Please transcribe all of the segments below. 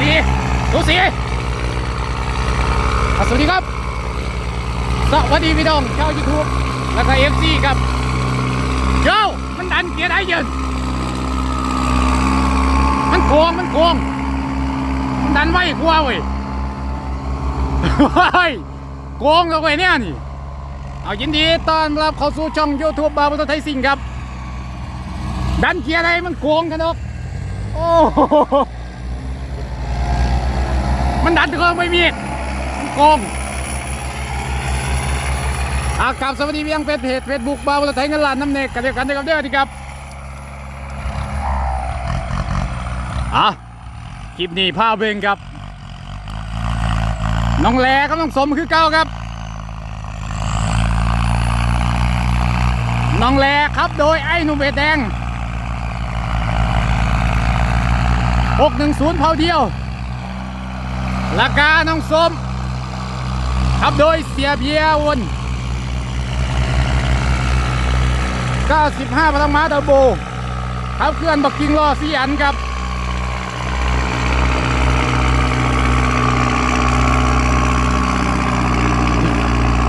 สีสูสีสวัสดีครับ สวัสดีพี่น้องชาวยูทูบแล้วก็เอฟซีครับเจ้ามันดันเกียร์ได้ยินมันโกงมันโกงมันดันไว้กลัวเว้ยโกงเอาไว้ยเนี่ยนี่เอายินดีต้อนรับเข้าสู่ช่องยูทูบบาร์บุตรไทยสิงห์ครับ ดันเกียร์อะไรมันโกงกันเนกโอ้ มันดันเครื่องไม่มีโกงอากาศสวัสดีเพียงเป็นเพจเฟซบุ๊กบาวไทยเงินล้านน้ำเนกกันเดียวกันนะครับเด้อที่ครับอะคลิปนี้พาเบงครับ น้องแหลกับน้องสมคือเก้าครับ น้องแหลครับโดยไอ้หนุ่มเบดแดง610เผาเดียว ราคาน้องสมครับโดยเสียเบียวน95พลังม้าเทอร์โบขับเคลื่อนบักกิงล้อสีอันครับ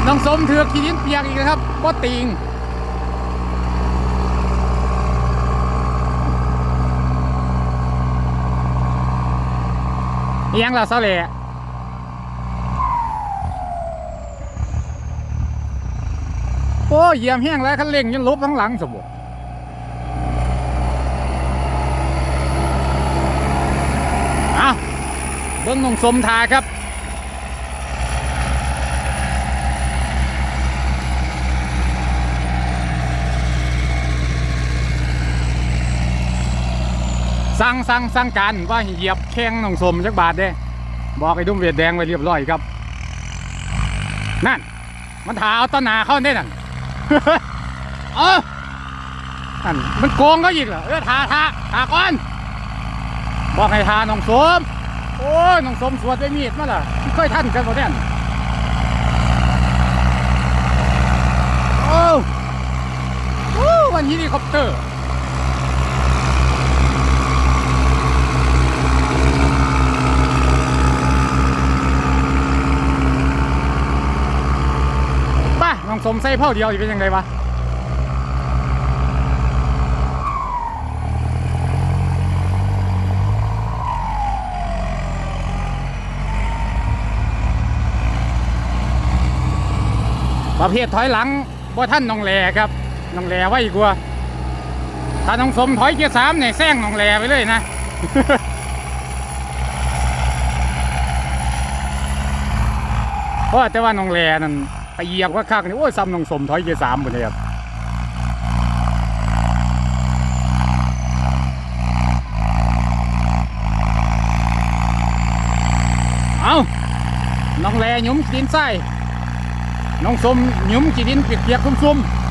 น้องสมเถือกขีดินเปียกอีกนะครับบ่ติง อิหยังเราเสาเล่โอ้เหยี่ยมแห้งแล้วคันเร่งยันลบทั้งหลังสมบูรณ์เอาเบิ้งนงสมทาครับ สั่งสั่งสั่งการว่าเหยียบแข้งน้องสมจักบาทเด้ บอกไอ้ดุ้มเวียดแดงไว้เรียบร้อยครับ นั่น มันถาเอาต้นนาเข้าได้นั่นเออนั่นมันโกงก็อีกเหรอเออทาทาทาก่อน บอกให้ทาน้องสม โอ้ยน้องสมสวดด้มีดมาล่ะไม่เคยท่านกันบ่เนี่ยโอ้โอ้วันนี้นี่คอปเตอร์ ป่ะน้อง สมใส่เผ่าเดียวจะเป็นยังไงวะประเภทถอยหลังบ่ท่านน้องแหลครับน้องแหลไว้กว่าถ้าน้องสมถอยเกียร์สามเนี่ยแซงน้องแหลไปเลยนะเพราะแต่ว่าน้องแหลนั่น ไปเหยียบว่าค้างนี่โอ้ยซ้ำน้องสมถอยเกียร์สามหมดเลยครับเอาน้องแหลหยุ้มกินไส้น้องสมหยุมจีดินเปียกๆซุ่มๆ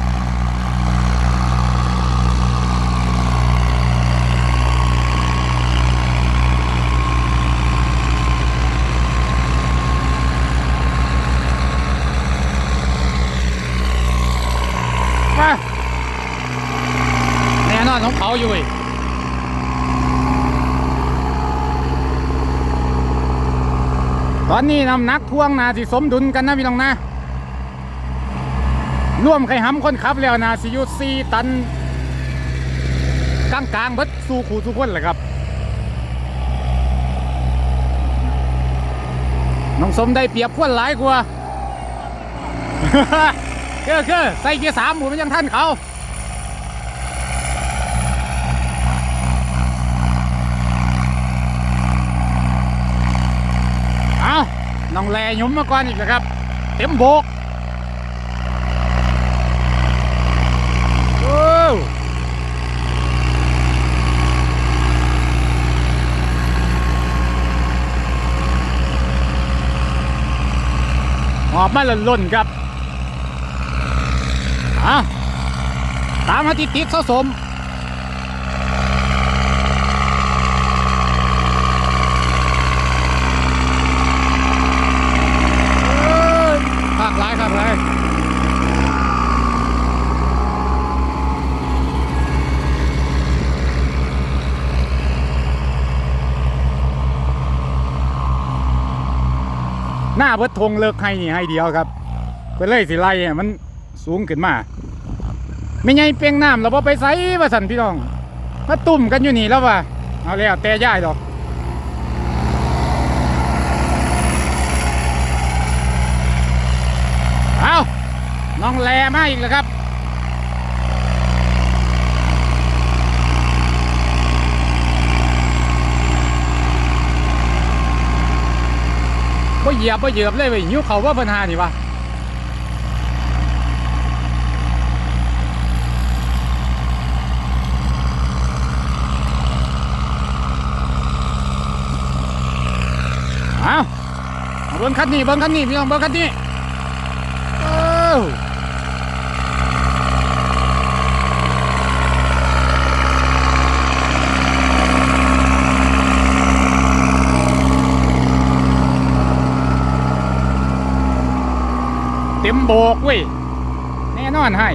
มาแน่นอนของเขาอยู่เว้ย ตอนนี้น้ำหนักท่วงนาสิสมดุลกันนะพี่น้องนะน่วมไข่ห้ำคนขับแล้วนะสิยุสี่ตันกลางกลางๆเบิดสู่ขู่ทุกคนเลยครับ น้องสมได้เปรียบคนหลายกว่าเคือคือใส่เกียร์สามหมูมันยังท่านเขา น้องแลหยุ้มมาก่อนอีกนะครับ เต็มโบกโอ้หอบมาหล่นๆครับอะตามมาติดติดๆเสาสม เอ้ยภาคร้ายภาคร้าย หน้าเบิดทงเลิกให้นี่ให้เดียวครับเพื่อเลยสิไล่มันสูงขึ้นมาไม่ไงเปียงน้ำเราพอไปใส่ว่าสันพี่น้องมาตุ่มกันอยู่นี่แล้วว่ะเอาแล้วแต่ย่ายดอกเอาน้องแลมาอีกแล้วครับ เหยียบบ่เหยียบเลยไปยหิวเขาว่าปัญหานี่วะเอาเบิ้งคันนี้เบิ้งคันนี้พี่น้องเบิ้งคันนี้เออ เต็มโบกเว้ย แน่นอนให้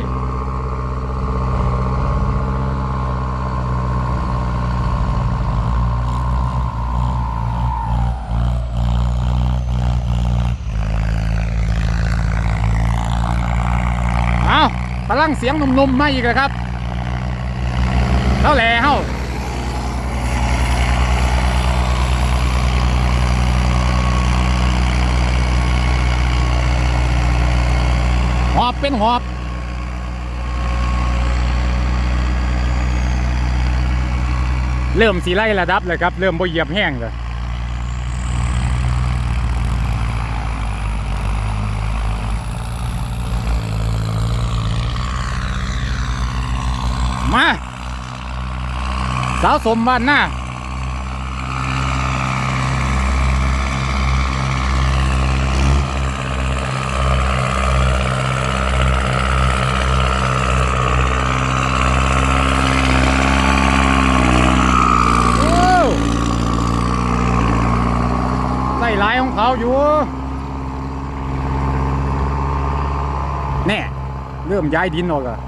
เอาพลังเสียงนุ่มๆมาอีกแล้วครับเท่าแหล่เฮาหอบ เป็นหอบเริ่มสีไล่ระดับเลยครับ เริ่มบ่เหยียบแห้งเลยมา สาวสมบ้านหน้า โอ้ ไล่ลายของเขาอยู่แน่เริ่มย้ายดินออกแล้ว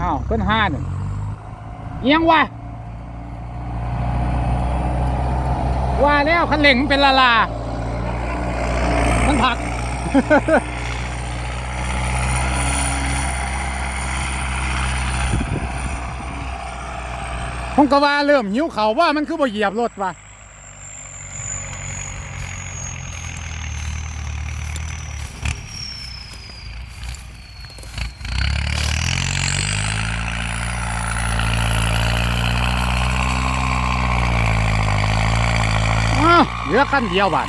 อ้าวเป็นห้าหนึ่งเอียงวะว่าแล้วคันเร่งมันเป็นลาลา มันผัก ผมก็ว่าเริ่มหิวเขาว่ามันคือบ่เหยียบรถว่ะเหลือคันเดียวบ้าน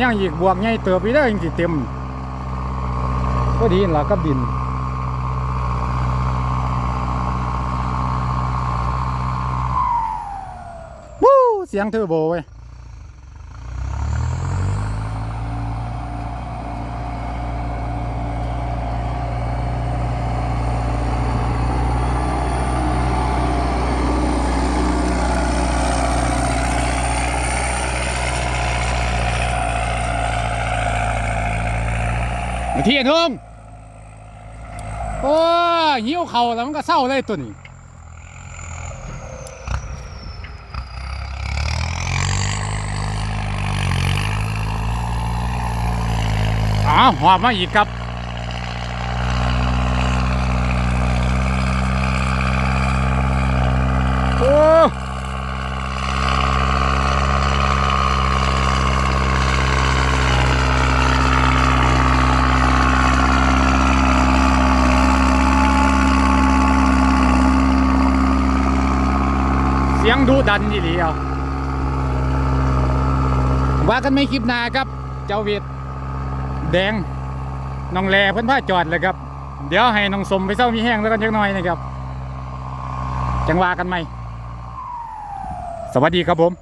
ยังอีกบวกใหญ่เติบอีกได้ยังสิเต็มก็ดีนั่นล่ะกับดินวู้เสียงเทอร์โบเว้ย เที่ยงโอ้ยหิวเข่าแล้วมันก็เศร้าเลยตัวนี้อ้าวหอบมาอีกครับ ดูดันยี่หลีเอาว่ากันไม่คลิปหน้าครับ เจ้าเวทแดงน้องแลเพื่อนพาจอดเลยครับ เดี๋ยวให้น้องสมไปเศร้ามีแห้งแล้วกันจักน้อยนะครับ จังว่ากันไหม สวัสดีครับผม